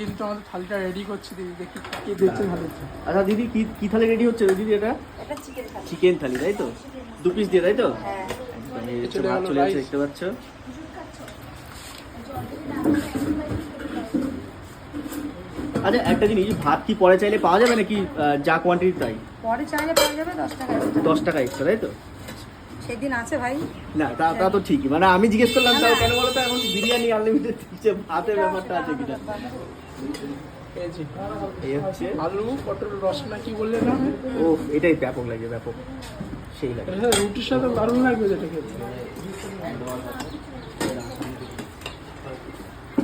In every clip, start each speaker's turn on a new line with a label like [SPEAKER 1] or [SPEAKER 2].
[SPEAKER 1] কিন্তু আমাদের থালিটা রেডি করছি দিদি দেখি কি দেখছি ভালো
[SPEAKER 2] আচ্ছা দিদি কি কি থালি রেডি হচ্ছে দিদি এটা?
[SPEAKER 3] এটা চিকেন থালি।
[SPEAKER 2] চিকেন থালি তাই তো? দু পিস দিয়ে তাই তো?
[SPEAKER 3] হ্যাঁ।
[SPEAKER 1] চলে rice।
[SPEAKER 2] দেখতে পাচ্ছ। আচ্ছা একটা জিনিস ভাত কি পরে চাইলে পাওয়া যাবে নাকি যা কোয়ান্টিটি তাই?
[SPEAKER 3] পরে চাইলে পাওয়া যাবে দশ টাকা।
[SPEAKER 2] দশ টাকা এক্সট্রা তাই তো?
[SPEAKER 3] সেদিন আছে ভাই।
[SPEAKER 2] না তা তা তো ঠিকই। মানে আমি জিজ্ঞেস করলাম তাও কেন বলো তো এখন বিরিয়ানি আনলিমিটেড ভাতের ব্যাপারটা আছে কিনা? এই হচ্ছে
[SPEAKER 1] আলু পটল রসনা কি বললে না
[SPEAKER 2] ও এটাই ব্যাপক লাগে ব্যাপক। সেই লাগে।
[SPEAKER 1] এর রুটির সাথে দারুণ লাগবে যেটা খেতে।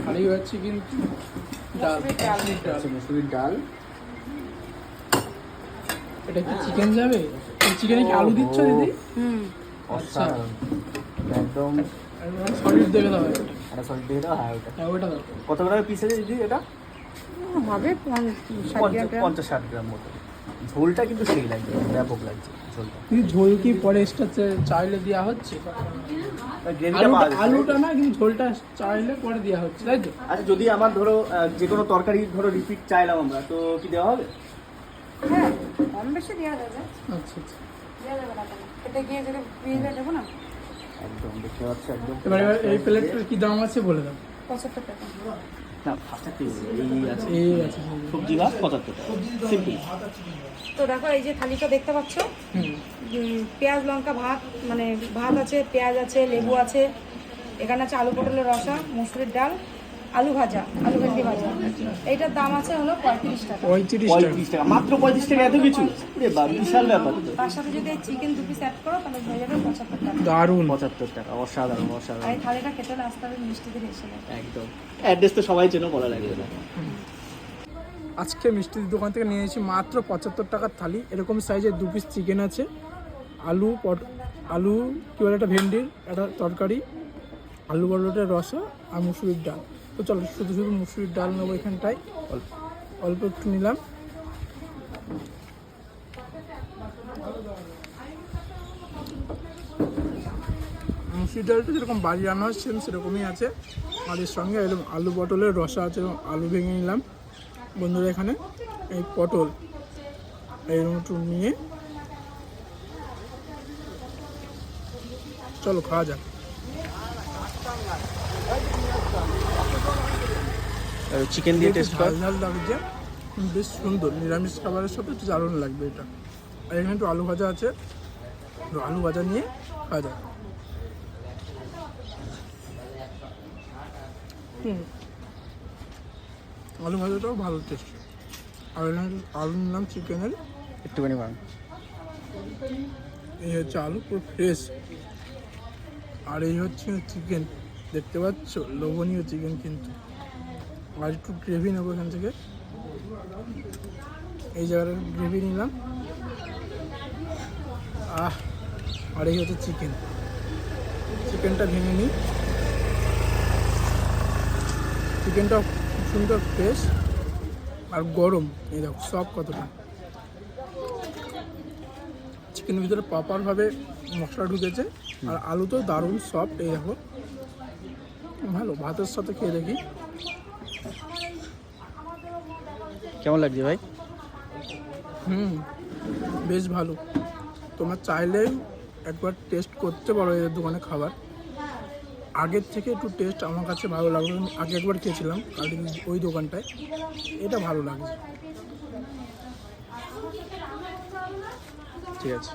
[SPEAKER 1] খালি হচ্ছে কিন্তু ডাল।
[SPEAKER 2] আচ্ছা মুসুরির ডাল।
[SPEAKER 1] এটা কি চিকেন যাবে? চিকেনে কি আলু দিচ্ছ দিদি?
[SPEAKER 3] হুম।
[SPEAKER 1] আচ্ছা।
[SPEAKER 2] একদম।
[SPEAKER 1] সলিড দেখে দাও এটা।
[SPEAKER 2] একটা সল্ট দাও? হ্যাঁ ওটা।
[SPEAKER 1] হ্যাঁ
[SPEAKER 2] কত করে পিস আছে দিদি এটা?
[SPEAKER 3] হবে
[SPEAKER 2] পঞ্চাশ ষাট গ্রাম মতো। ঝোলটা কিন্তু সেই লাগছে ব্যাপক লাগছে ঝোলটা।
[SPEAKER 1] কিন্তু ঝোল কি পরে এক্সট্রা চাইলে দেওয়া হচ্ছে? আলুটা না কিন্তু ঝোলটা চাইলে পরে দেওয়া হচ্ছে তাই তো?
[SPEAKER 2] আচ্ছা যদি আমার ধরো যে কোনো তরকারি ধরো রিপিট চাইলাম আমরা তো কি দেওয়া হবে?
[SPEAKER 3] হ্যাঁ কম বেশি দেওয়া যাবে।
[SPEAKER 1] আচ্ছা আচ্ছা।
[SPEAKER 3] দেওয়া যাবে না এটা গিয়ে যদি বিলে দেবো না?
[SPEAKER 2] একদম দেখতে পাচ্ছ একদম।
[SPEAKER 1] এবার এবার এই প্লেটটার কি দাম আছে বলে দাও।
[SPEAKER 3] পঁচাত্তর টাকা।
[SPEAKER 2] না এই আছে। সবজি ভাত পঁচাত্তর সিম্পল
[SPEAKER 3] তো দেখো এই যে থালিটা দেখতে পাচ্ছ? পেঁয়াজ লঙ্কা ভাত মানে ভাত আছে পেঁয়াজ আছে লেবু আছে এখানে আছে আলু পটলের রসা মুসুরির ডাল আলু ভাজা আলু ভেন্ডি ভাজা। এইটার দাম আছে হলো পঁয়ত্রিশ টাকা।
[SPEAKER 1] পঁয়ত্রিশ টাকা।
[SPEAKER 2] পঁয়ত্রিশ টাকা। মাত্র পঁয়ত্রিশ টাকা এত কিছু? বিশাল ব্যাপার।
[SPEAKER 3] তার সাথে যদি চিকেন দু পিস অ্যাড করো তাহলে হয়ে যাবে পঁচাত্তর টাকা।
[SPEAKER 1] দারুণ।
[SPEAKER 2] পঁচাত্তর টাকা অসাধারণ অসাধারণ।
[SPEAKER 3] এই থালিটা খেতে হলে আসতে হবে মিষ্টি দিয়ে এসে
[SPEAKER 2] একদম। অ্যাড্রেস তো সবাই চেনো বলা লাগবে না।
[SPEAKER 1] আজকে মিষ্টির দোকান থেকে নিয়ে এসেছি মাত্র পঁচাত্তর টাকার থালি। এরকম সাইজের দু পিস চিকেন আছে। আলু পট আলু কী বলে একটা ভেন্ডির একটা তরকারি। আলু বড়টার রসা আর মুসুরির ডাল। তো চলো, শুধু শুধু মুসুরির ডাল নেব এখানটায়। অল্প একটু নিলাম। মুসুরির ডালটা যেরকম বাড়ি রান্না হয় সেম সেরকমই আছে। এর সঙ্গে এরকম আলু পটলের রসা আছে এবং আলু ভেঙে নিলাম। বন্ধুরা এখানে এই পটল এইরকম একটু নিয়ে। চলো, খাওয়া যাক।
[SPEAKER 2] চিকেন দিয়ে টেস্ট কর।
[SPEAKER 1] ঝাল লাগছে। বেশ সুন্দর নিরামিষ খাবারের সাথে একটু দারুণ লাগবে এটা। আর এখানে একটু আলু ভাজা আছে। আলু ভাজা নিয়ে খাওয়া যাক। হুম। আলু ভাজাটাও ভালো টেস্ট আর এখানে আলু নিলাম চিকেনের?
[SPEAKER 2] একটুখানি বান
[SPEAKER 1] এই হচ্ছে আলু পুরো ফ্রেশ আর এই হচ্ছে চিকেন দেখতে পাচ্ছ? লোভনীয় চিকেন কিন্তু। আর একটু গ্রেভি নেব এখান থেকে। এই জায়গাটা গ্রেভি নিলাম। আহ আর এই হচ্ছে চিকেন চিকেনটা ভেঙে নিই। চিকেনটা খুব সুন্দর ফ্রেশ আর গরম। এই দেখো, সব কতটা। চিকেনের ভিতরে প্রপারভাবে মশলা ঢুকেছে আর আলু তো দারুণ সফট এই দেখো। ভালো, ভাতের সাথে খেয়ে দেখি।
[SPEAKER 2] কেমন লাগছে ভাই?
[SPEAKER 1] হুম বেশ ভালো। তোমার চাইলে একবার টেস্ট করতে পারো এদের দোকানে খাবার। আগের থেকে একটু টেস্ট আমার কাছে ভালো লাগল। আগে একবার খেয়েছিলাম কালকে ওই দোকানটায়। এটা ভালো লাগছে
[SPEAKER 2] ঠিক আছে